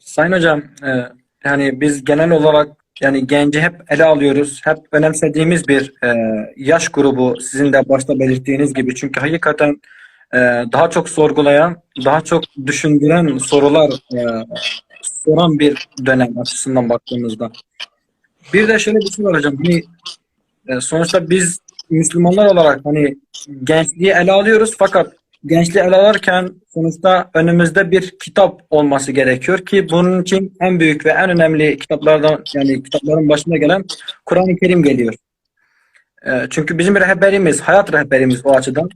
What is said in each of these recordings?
Sayın hocam, e, yani biz genel olarak yani genci hep ele alıyoruz. Hep önemsediğimiz bir e, yaş grubu sizin de başta belirttiğiniz gibi. Çünkü hakikaten e, daha çok sorgulayan, daha çok düşündüren sorular e, soran bir dönem açısından baktığımızda. Bir de şöyle bir şey var hocam. Hani, sonuçta biz Müslümanlar olarak hani gençliği ele alıyoruz fakat gençliği ele alırken sonuçta önümüzde bir kitap olması gerekiyor ki bunun için en büyük ve en önemli kitaplardan yani kitapların başına gelen Kur'an-ı Kerim geliyor. E, çünkü bizim rehberimiz, hayat rehberimiz o açıdan.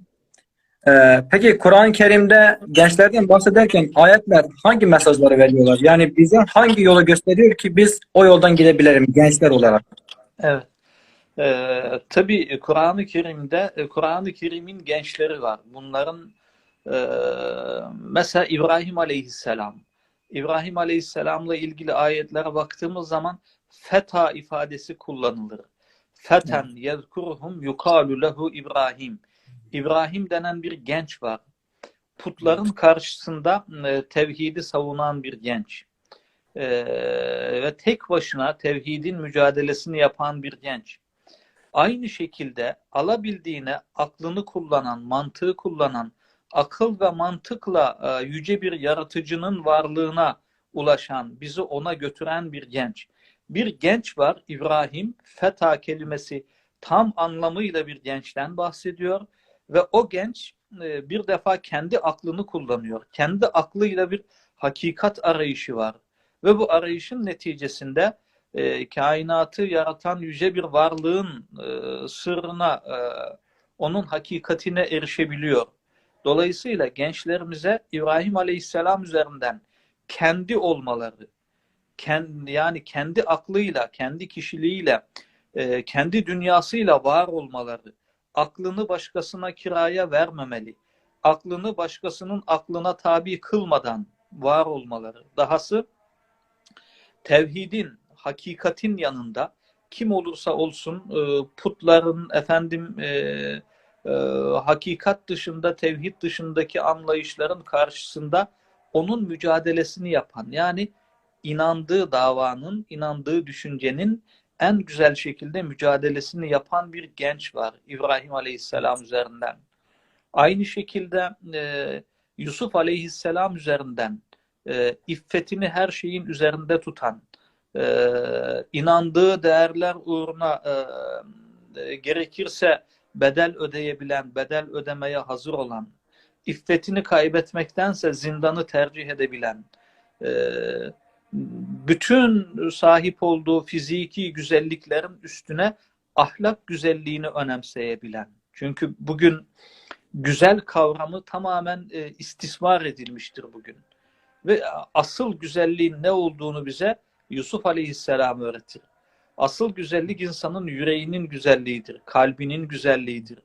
E, peki Kur'an-ı Kerim'de gençlerden bahsederken ayetler hangi mesajları veriyorlar? Yani bize hangi yolu gösteriyor ki biz o yoldan gidebilelim gençler olarak? Evet. Ee, tabii Kur'an-ı Kerim'de Kur'an-ı Kerim'in gençleri var. Bunların mesela İbrahim Aleyhisselam. İbrahim Aleyhisselam'la ilgili ayetlere baktığımız zaman feta ifadesi kullanılır. Feten yezkuruhum yukalu lehu İbrahim. İbrahim denen bir genç var. Putların karşısında e, tevhidi savunan bir genç. E, ve tek başına tevhidin mücadelesini yapan bir genç. Aynı şekilde alabildiğine aklını kullanan, mantığı kullanan, akıl ve mantıkla e, yüce bir yaratıcının varlığına ulaşan, bizi ona götüren bir genç. Bir genç var İbrahim, feta kelimesi tam anlamıyla bir gençten bahsediyor ve o genç e, bir defa kendi aklını kullanıyor. Kendi aklıyla bir hakikat arayışı var. Ve bu arayışın neticesinde e, kainatı yaratan yüce bir varlığın e, sırrına, e, onun hakikatine erişebiliyor. Dolayısıyla gençlerimize İbrahim Aleyhisselam üzerinden kendi olmaları, kendi, yani kendi aklıyla, kendi kişiliğiyle, e, kendi dünyasıyla var olmaları, aklını başkasına kiraya vermemeli, aklını başkasının aklına tabi kılmadan var olmaları, dahası tevhidin, hakikatin yanında kim olursa olsun e, putların efendim e, e, hakikat dışında, tevhid dışındaki anlayışların karşısında onun mücadelesini yapan yani inandığı davanın, inandığı düşüncenin en güzel şekilde mücadelesini yapan bir genç var İbrahim Aleyhisselam üzerinden. Aynı şekilde e, Yusuf Aleyhisselam üzerinden e, iffetini her şeyin üzerinde tutan, e, inandığı değerler uğruna e, e, gerekirse bedel ödeyebilen, bedel ödemeye hazır olan, iffetini kaybetmektense zindanı tercih edebilen, e, bütün sahip olduğu fiziki güzelliklerin üstüne ahlak güzelliğini önemseyebilen. Çünkü bugün güzel kavramı tamamen e, istismar edilmiştir bugün. Ve asıl güzelliğin ne olduğunu bize Yusuf Aleyhisselam öğretir. Asıl güzellik insanın yüreğinin güzelliğidir, kalbinin güzelliğidir.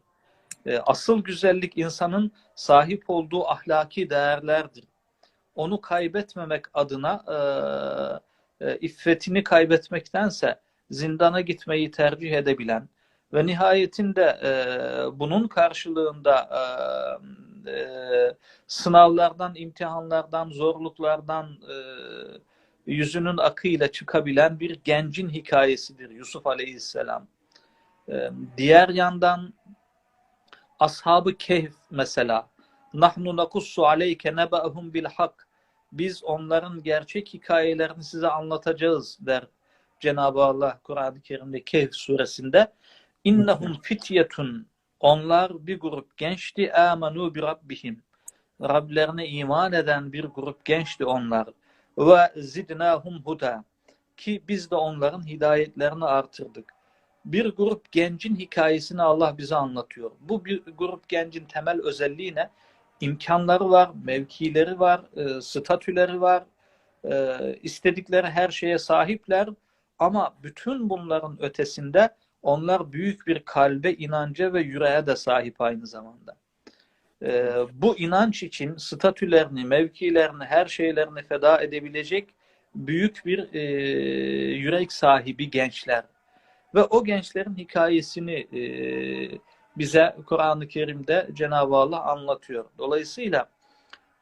E, asıl güzellik insanın sahip olduğu ahlaki değerlerdir. Onu kaybetmemek adına e, e, iffetini kaybetmektense zindana gitmeyi tercih edebilen ve nihayetinde e, bunun karşılığında e, e, sınavlardan, imtihanlardan, zorluklardan yüzünün akıyla çıkabilen bir gencin hikayesidir Yusuf Aleyhisselam. Ee, diğer yandan Ashab-ı Kehf mesela nahnu nakussu aleyke neba'hum bil hak biz onların gerçek hikayelerini size anlatacağız der Cenab-ı Allah Kur'an-ı Kerim'de Kehf suresinde. İnnehum fityetun onlar bir grup gençti amenu bi rabbihim. Rablerine iman eden bir grup gençti onlar ve zidnahum huda ki biz de onların hidayetlerini artırdık. Bir grup gencin hikayesini Allah bize anlatıyor. Bu bir grup gencin temel özelliği ne? İmkanları var, mevkileri var, e, statüleri var, e, istedikleri her şeye sahipler ama bütün bunların ötesinde onlar büyük bir kalbe, inanca ve yüreğe de sahip aynı zamanda e, bu inanç için statülerini, mevkilerini, her şeylerini feda edebilecek büyük bir e, yürek sahibi gençler. Ve o gençlerin hikayesini e, bize Kur'an-ı Kerim'de Cenab-ı Allah anlatıyor. Dolayısıyla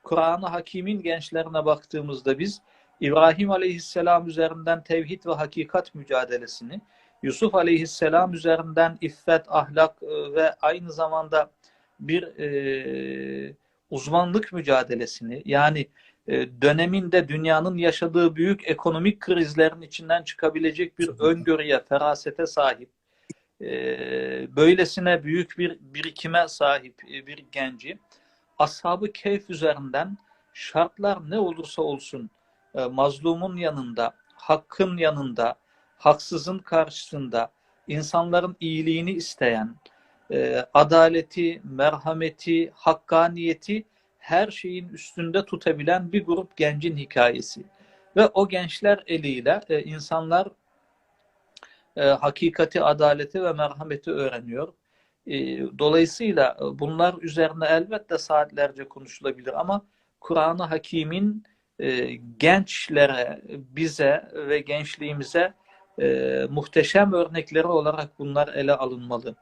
Kur'an-ı Hakim'in gençlerine baktığımızda biz İbrahim Aleyhisselam üzerinden tevhid ve hakikat mücadelesini, Yusuf Aleyhisselam üzerinden iffet, ahlak e, ve aynı zamanda bir e, uzmanlık mücadelesini yani e, döneminde dünyanın yaşadığı büyük ekonomik krizlerin içinden çıkabilecek bir öngörüye, ferasete sahip, e, böylesine büyük bir birikime sahip e, bir genci Ashab-ı Kehf üzerinden şartlar ne olursa olsun e, mazlumun yanında, hakkın yanında, haksızın karşısında insanların iyiliğini isteyen, e, adaleti, merhameti, hakkaniyeti her şeyin üstünde tutabilen bir grup gencin hikayesi. Ve o gençler eliyle e, insanlar e, hakikati, adaleti ve merhameti öğreniyor. E, dolayısıyla bunlar üzerine elbette saatlerce konuşulabilir ama Kur'an-ı Hakim'in gençlere, bize ve gençliğimize muhteşem örnekleri olarak bunlar ele alınmalı.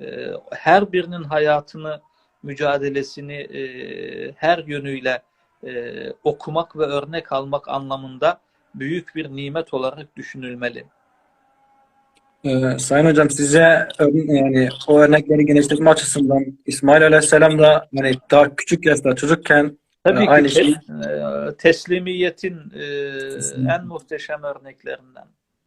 E, her birinin hayatını, mücadelesini e, her yönüyle e, okumak ve örnek almak anlamında büyük bir nimet olarak düşünülmeli. Ee, Sayın Hocam size ör- yani o örnekleri genişletme açısından İsmail Aleyhisselam da yani daha küçük yaşta çocukken Tabii Ee, ki aynı tes- şey. e, teslimiyetin e, en muhteşem örneklerinden.